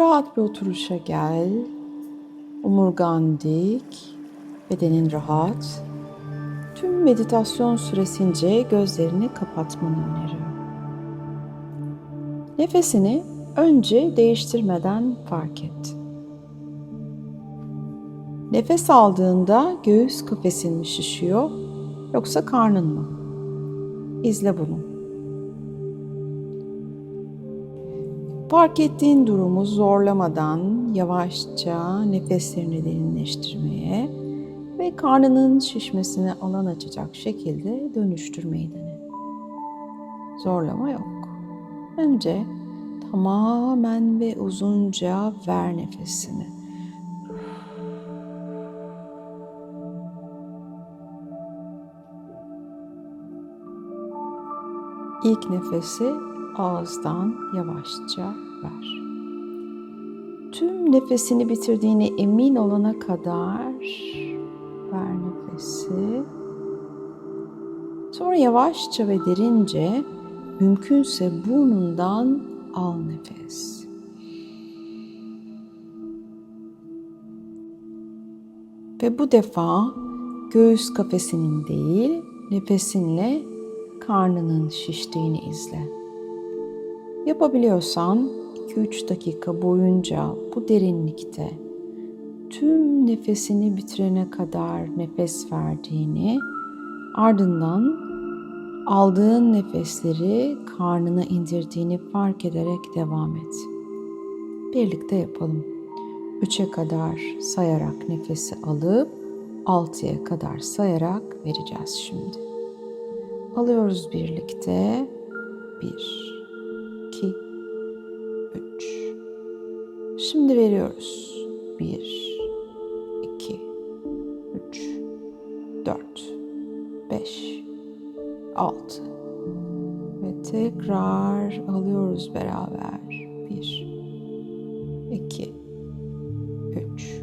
Rahat bir oturuşa gel. Omurgan dik, bedenin rahat. Tüm meditasyon süresince gözlerini kapatmanı öneriyorum. Nefesini önce değiştirmeden fark et. Nefes aldığında göğüs kafesin mi şişiyor yoksa karnın mı? İzle bunu. Fark ettiğin durumu zorlamadan yavaşça nefeslerini derinleştirmeye ve karnının şişmesine alan açacak şekilde dönüştürmeyi dene. Zorlama yok. Önce tamamen ve uzunca ver nefesini. İlk nefesi ağızdan yavaşça ver. Tüm nefesini bitirdiğine emin olana kadar ver nefesi. Sonra yavaşça ve derince mümkünse burnundan al nefes. Ve bu defa göğüs kafesinin değil, nefesinle karnının şiştiğini izle. Yapabiliyorsan 2-3 dakika boyunca bu derinlikte tüm nefesini bitirene kadar nefes verdiğini, ardından aldığın nefesleri karnına indirdiğini fark ederek devam et. Birlikte yapalım. 3'e kadar sayarak nefesi alıp 6'ya kadar sayarak vereceğiz şimdi. Alıyoruz birlikte. 1 Şimdi veriyoruz. 1 2 3 4 5 6 ve tekrar alıyoruz beraber. 1 2 3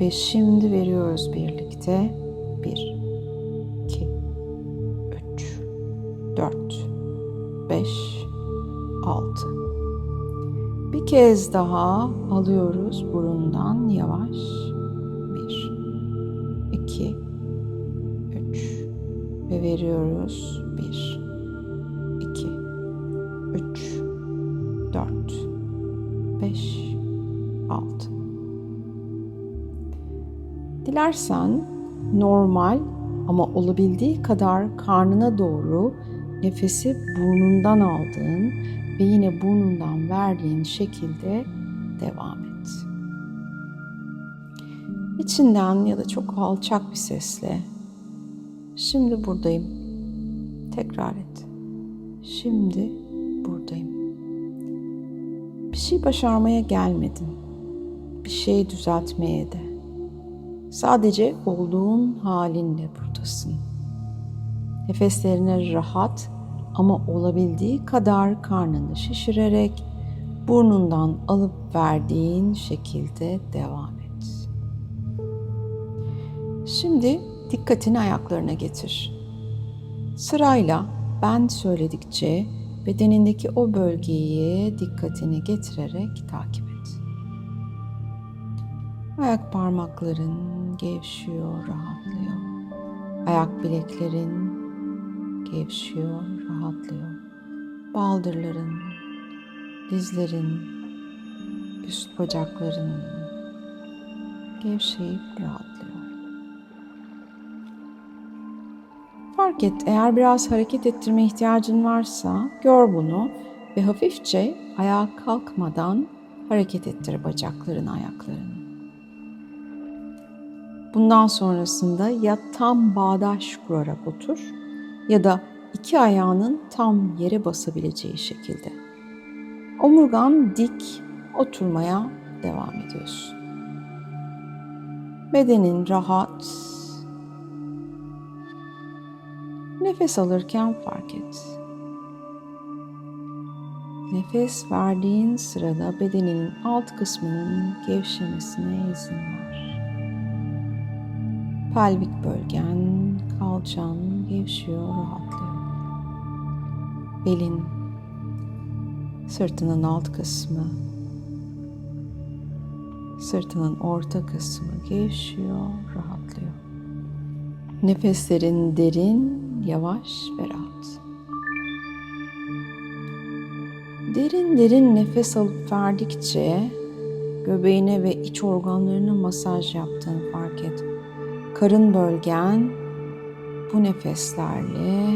ve şimdi veriyoruz birlikte. Kez daha alıyoruz burundan yavaş. 1 2 3 ve veriyoruz. 1 2 3 4 5 6 Dilersen normal ama olabildiği kadar karnına doğru nefesi burnundan aldığın ve yine burnundan verdiğin şekilde devam et. İçinden ya da çok alçak bir sesle şimdi buradayım. Tekrar et. Şimdi buradayım. Bir şey başarmaya gelmedin. Bir şey düzeltmeye de. Sadece olduğun halinle buradasın. Nefeslerine rahat ama olabildiği kadar karnını şişirerek burnundan alıp verdiğin şekilde devam et. Şimdi dikkatini ayaklarına getir. Sırayla ben söyledikçe bedenindeki o bölgeyi dikkatini getirerek takip et. Ayak parmakların gevşiyor, rahatlıyor. Ayak bileklerin gevşiyor, rahatlıyor. Baldırların, dizlerin, üst bacakların gevşeyip rahatlıyor. Fark et eğer biraz hareket ettirme ihtiyacın varsa gör bunu ve hafifçe ayağa kalkmadan hareket ettir bacaklarını, ayaklarını. Bundan sonrasında ya tam bağdaş kurarak otur ya da iki ayağının tam yere basabileceği şekilde. Omurgan dik oturmaya devam ediyorsun. Bedenin rahat. Nefes alırken fark et. Nefes verdiğin sırada bedeninin alt kısmının gevşemesine izin ver. Pelvik bölgen, kalçan gevşiyor, rahatlıyor. Belin, sırtının alt kısmı, Sırtının orta kısmı gevşiyor, rahatlıyor. Nefeslerin derin, yavaş ve rahat. Derin derin nefes alıp verdikçe göbeğine ve iç organlarına masaj yaptığını fark et. Karın bölgen bu nefeslerle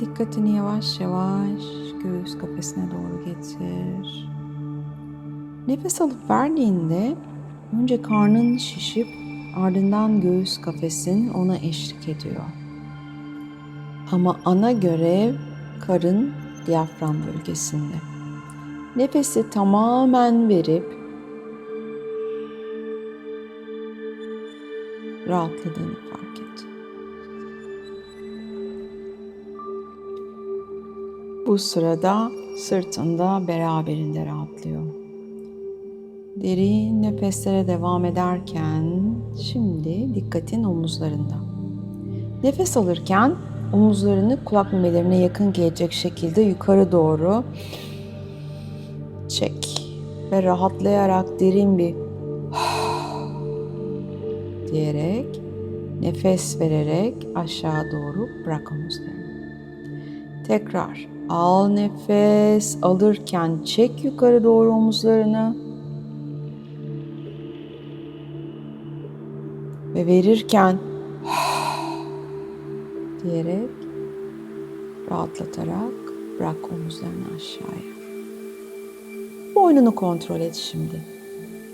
Dikkatini yavaş yavaş göğüs kafesine doğru getir. Nefes alıp verdiğinde önce karnın şişip ardından göğüs kafesin ona eşlik ediyor. Ama ana görev karın diyafram bölgesinde. Nefesi tamamen verip rahatladığını Bu sırada sırtında beraberinde rahatlıyor. Derin nefeslere devam ederken şimdi dikkatin omuzlarında. Nefes alırken omuzlarını kulak memelerine yakın gelecek şekilde yukarı doğru çek ve rahatlayarak derin bir diyerek nefes vererek aşağı doğru bırak omuzlarını. Tekrar al nefes alırken çek yukarı doğru omuzlarını. Ve verirken diyerek rahatlatarak bırak omuzlarını aşağıya. Boynunu kontrol et şimdi.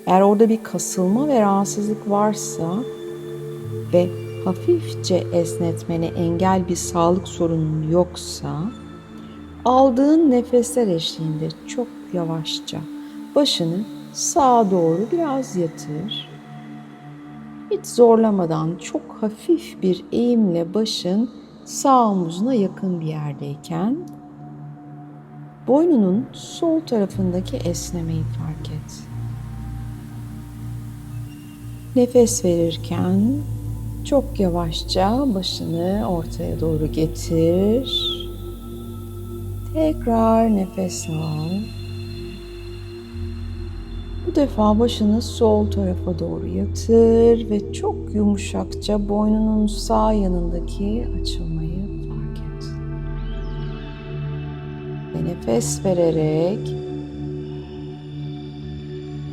Eğer orada bir kasılma ve rahatsızlık varsa ve hafifçe esnetmene engel bir sağlık sorunun yoksa aldığın nefesler eşliğinde çok yavaşça başını sağa doğru biraz yatır. Hiç zorlamadan çok hafif bir eğimle başın sağ omuzuna yakın bir yerdeyken boynunun sol tarafındaki esnemeyi fark et. Nefes verirken çok yavaşça başını ortaya doğru getir. Tekrar nefes al. Bu defa başını sol tarafa doğru yatır ve çok yumuşakça boynunun sağ yanındaki açılmayı fark et. Ve nefes vererek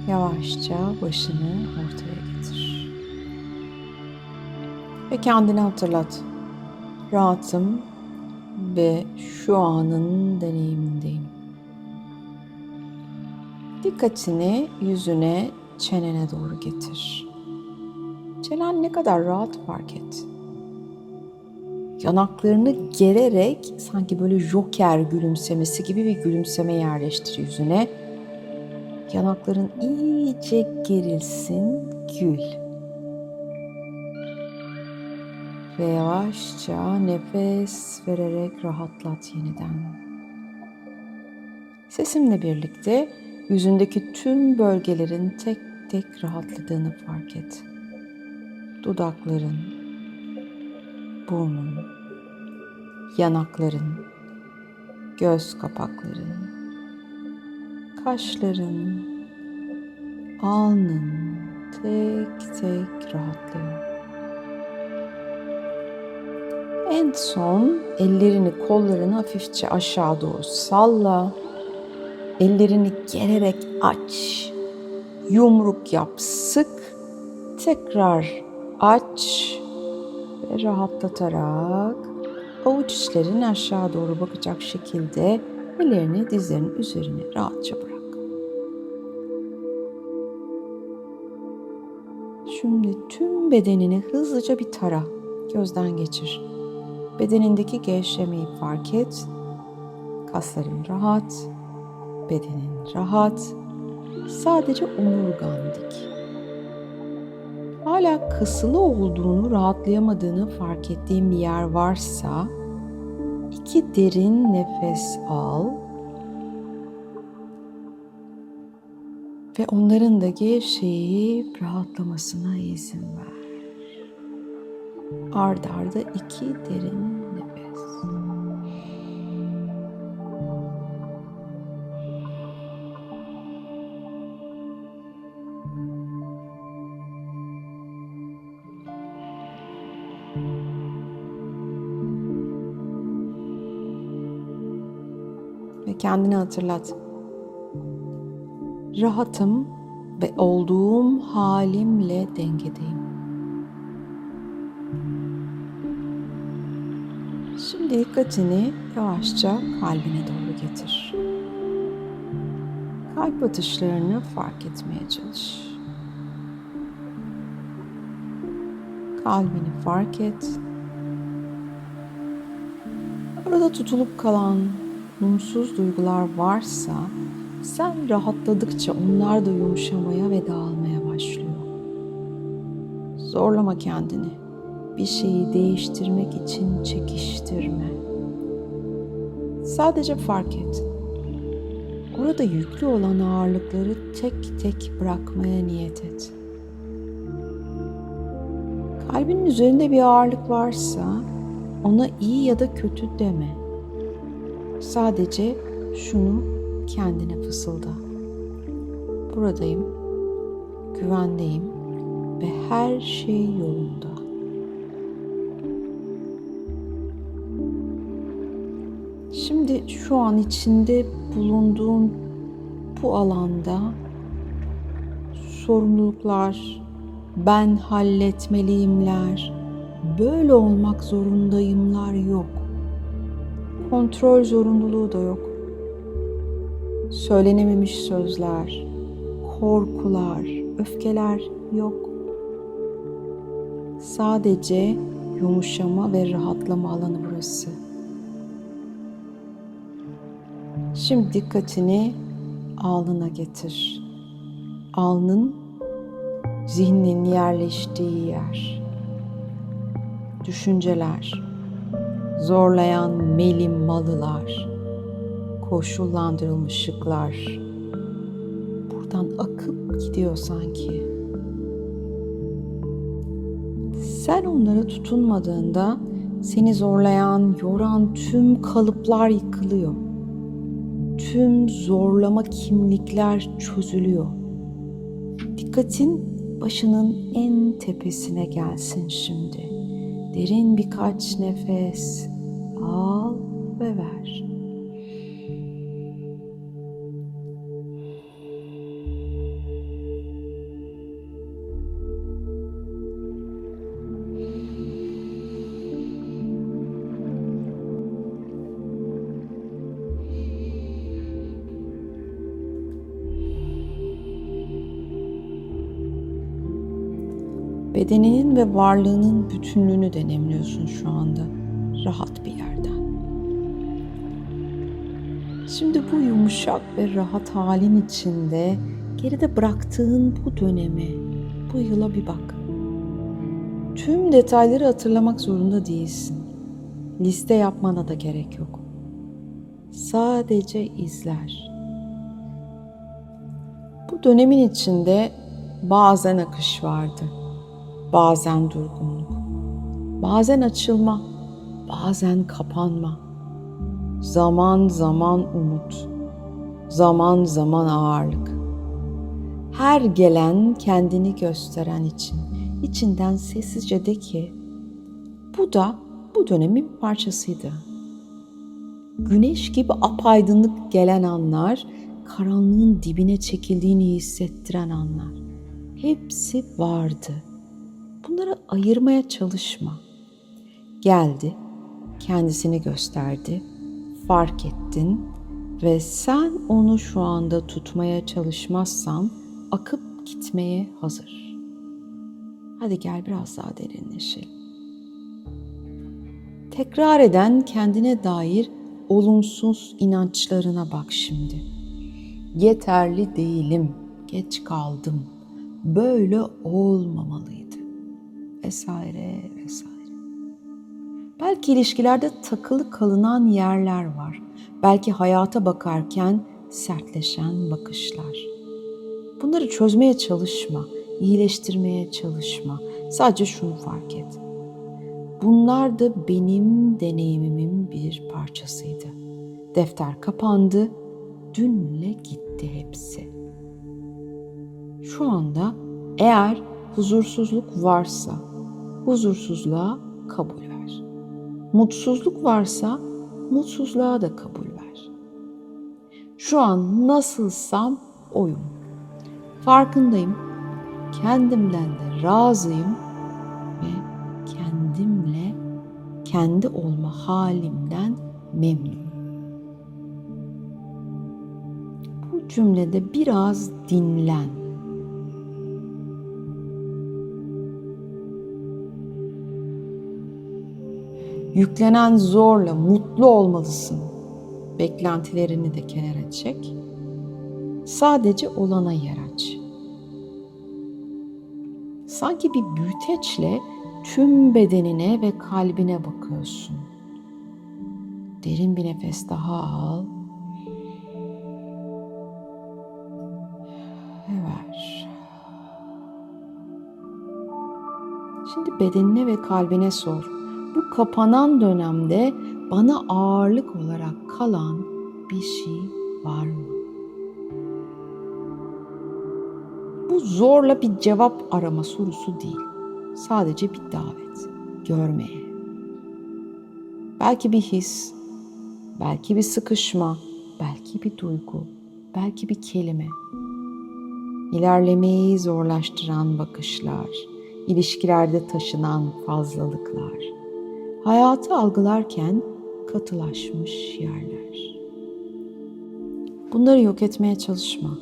yavaşça başını ortaya. Ve kendini hatırlat. Rahatım ve şu anın deneyimindeyim. Dikkatini yüzüne, çenene doğru getir. Çenen ne kadar rahat fark et. Yanaklarını gererek sanki böyle joker gülümsemesi gibi bir gülümseme yerleştir yüzüne. Yanakların iyice gerilsin, gül. Ve yavaşça nefes vererek rahatlat yeniden. Sesimle birlikte yüzündeki tüm bölgelerin tek tek rahatladığını fark et. Dudakların, burnun, yanakların, göz kapakların, kaşların, alnın tek tek rahatlıyor. Son ellerini, kollarını hafifçe aşağı doğru salla. Ellerini gererek aç. Yumruk yap, sık. Tekrar aç ve rahatlatarak avuç içlerini aşağı doğru bakacak şekilde ellerini dizlerinin üzerine rahatça bırak. Şimdi tüm bedenini hızlıca bir tara, gözden geçir. Bedenindeki gevşemeyi fark et. Kasların rahat, bedenin rahat. Sadece omurgan dik. Hala kısılı olduğunu, rahatlayamadığını fark ettiğin bir yer varsa iki derin nefes al ve onların da gevşeyip rahatlamasına izin ver. Ard arda iki derin nefes. Ve kendini hatırlat. Rahatım ve olduğum halimle dengedeyim. Şimdi dikkatini yavaşça kalbine doğru getir. Kalp atışlarını fark etmeye çalış. Kalbini fark et. Orada tutulup kalan mutsuz duygular varsa sen rahatladıkça onlar da yumuşamaya ve dağılmaya başlıyor. Zorlama kendini. Bir şeyi değiştirmek için çekiştirme. Sadece fark et. Orada yüklü olan ağırlıkları tek tek bırakmaya niyet et. Kalbinin üzerinde bir ağırlık varsa ona iyi ya da kötü deme. Sadece şunu kendine fısılda. Buradayım, güvendeyim ve her şey yolunda. Şimdi şu an içinde bulunduğun bu alanda sorumluluklar, ben halletmeliyimler, böyle olmak zorundayımlar yok. Kontrol zorunluluğu da yok. Söylenememiş sözler, korkular, öfkeler yok. Sadece yumuşama ve rahatlama alanı burası. Şimdi dikkatini alnına getir. Alnın zihnin yerleştiği yer. Düşünceler, zorlayan melim malılar, koşullandırılmış şıklar buradan akıp gidiyor sanki. Sen onlara tutunmadığında seni zorlayan, yoran tüm kalıplar yıkılıyor. Tüm zorlama kimlikler çözülüyor. Dikkatin başının en tepesine gelsin şimdi. Derin birkaç nefes al ve ver. Bedeninin ve varlığının bütünlüğünü deneyimliyorsun şu anda. Rahat bir yerden. Şimdi bu yumuşak ve rahat halin içinde geride bıraktığın bu döneme, bu yıla bir bak. Tüm detayları hatırlamak zorunda değilsin. Liste yapmana da gerek yok. Sadece izler. Bu dönemin içinde bazen akış vardı bazen durgunluk, bazen açılma, bazen kapanma. Zaman zaman umut, zaman zaman ağırlık. Her gelen kendini gösteren için, içinden sessizce de ki, bu da bu dönemin parçasıydı. Güneş gibi apaydınlık gelen anlar, karanlığın dibine çekildiğini hissettiren anlar. Hepsi vardı.'' Bunları ayırmaya çalışma. Geldi, kendisini gösterdi, fark ettin ve sen onu şu anda tutmaya çalışmazsan akıp gitmeye hazır. Hadi gel biraz daha derinleşelim. Tekrar eden kendine dair olumsuz inançlarına bak şimdi. Yeterli değilim, geç kaldım. Böyle olmamalıydı vesaire vesaire. Belki ilişkilerde takılı kalınan yerler var. Belki hayata bakarken sertleşen bakışlar. Bunları çözmeye çalışma, iyileştirmeye çalışma. Sadece şunu fark et. Bunlar da benim deneyimimin bir parçasıydı. Defter kapandı, dünle gitti hepsi. Şu anda eğer huzursuzluk varsa huzursuzluğa kabul ver. Mutsuzluk varsa mutsuzluğa da kabul ver. Şu an nasılsam oyum. Farkındayım. Kendimden de razıyım ve kendimle kendi olma halimden memnunum. Bu cümlede biraz dinlen. Yüklenen zorla mutlu olmalısın. Beklentilerini de kenara çek. Sadece olana yer aç. Sanki bir büyüteçle tüm bedenine ve kalbine bakıyorsun. Derin bir nefes daha al. Ve ver. Şimdi bedenine ve kalbine sor. Bu kapanan dönemde bana ağırlık olarak kalan bir şey var mı? Bu zorla bir cevap arama sorusu değil. Sadece bir davet. Görmeye. Belki bir his, belki bir sıkışma, belki bir duygu, belki bir kelime. İlerlemeyi zorlaştıran bakışlar, ilişkilerde taşınan fazlalıklar. Hayatı algılarken katılaşmış yerler. Bunları yok etmeye çalışma.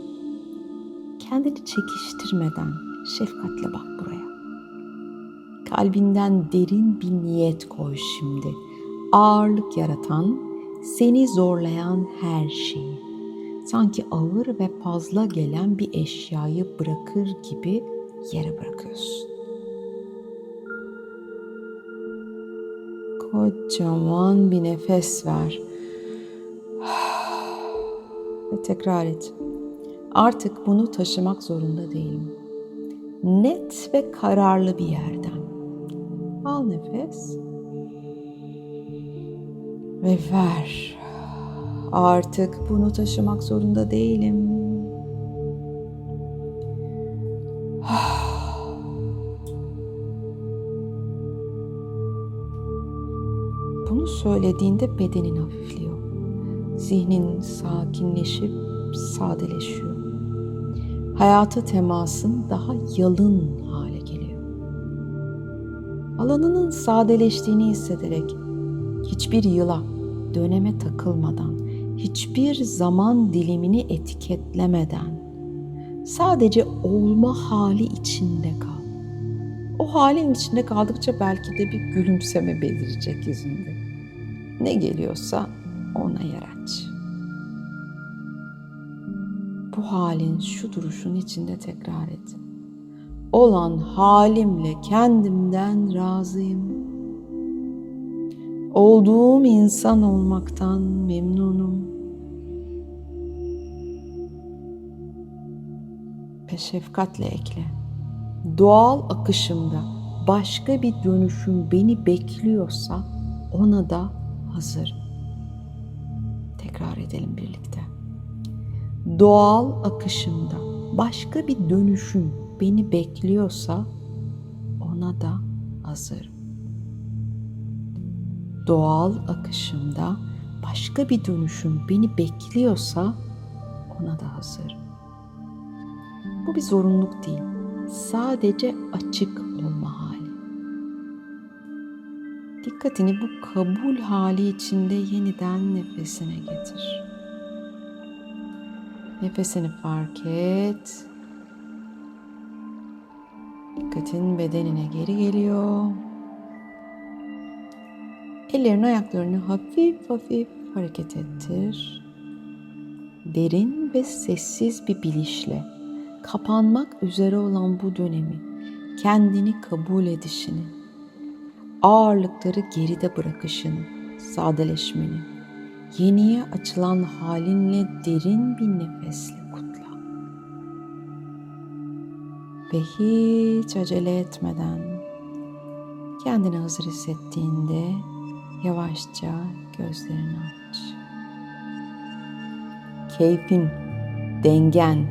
Kendini çekiştirmeden şefkatle bak buraya. Kalbinden derin bir niyet koy şimdi. Ağırlık yaratan, seni zorlayan her şeyi. Sanki ağır ve fazla gelen bir eşyayı bırakır gibi yere bırakıyorsun. Kocaman bir nefes ver. Ve tekrar et. Artık bunu taşımak zorunda değilim. Net ve kararlı bir yerden. Al nefes. Ve ver. Artık bunu taşımak zorunda değilim. Söylediğinde bedenin hafifliyor. Zihnin sakinleşip sadeleşiyor. Hayata temasın daha yalın hale geliyor. Alanının sadeleştiğini hissederek hiçbir yıla, döneme takılmadan, hiçbir zaman dilimini etiketlemeden sadece olma hali içinde kal. O halin içinde kaldıkça belki de bir gülümseme belirecek yüzünde. Ne geliyorsa ona yer. Bu halin, şu duruşun içinde tekrar et. Olan halimle kendimden razıyım. Olduğum insan olmaktan memnunum. Ve şefkatle ekle. Doğal akışımda başka bir dönüşüm beni bekliyorsa ona da hazırım. Tekrar edelim birlikte. Doğal akışımda başka bir dönüşüm beni bekliyorsa ona da hazırım. Doğal akışımda başka bir dönüşüm beni bekliyorsa ona da hazırım. Bu bir zorunluluk değil. Sadece açık Dikkatini bu kabul hali içinde yeniden nefesine getir. Nefesini fark et. Dikkatin bedenine geri geliyor. Ellerini ayaklarını hafif hafif hareket ettir. Derin ve sessiz bir bilişle kapanmak üzere olan bu dönemi, kendini kabul edişini, ağırlıkları geride bırakışını, sadeleşmeni, yeniye açılan halinle derin bir nefesle kutla. Ve hiç acele etmeden kendini hazır hissettiğinde yavaşça gözlerini aç. Keyfin, dengen,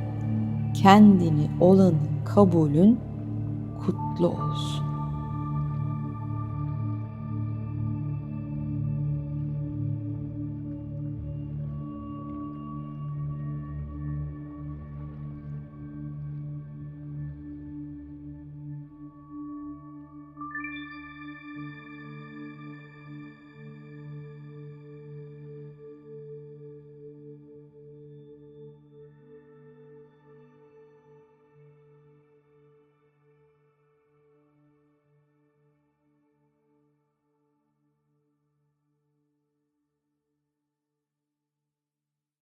kendini olanın kabulün kutlu olsun.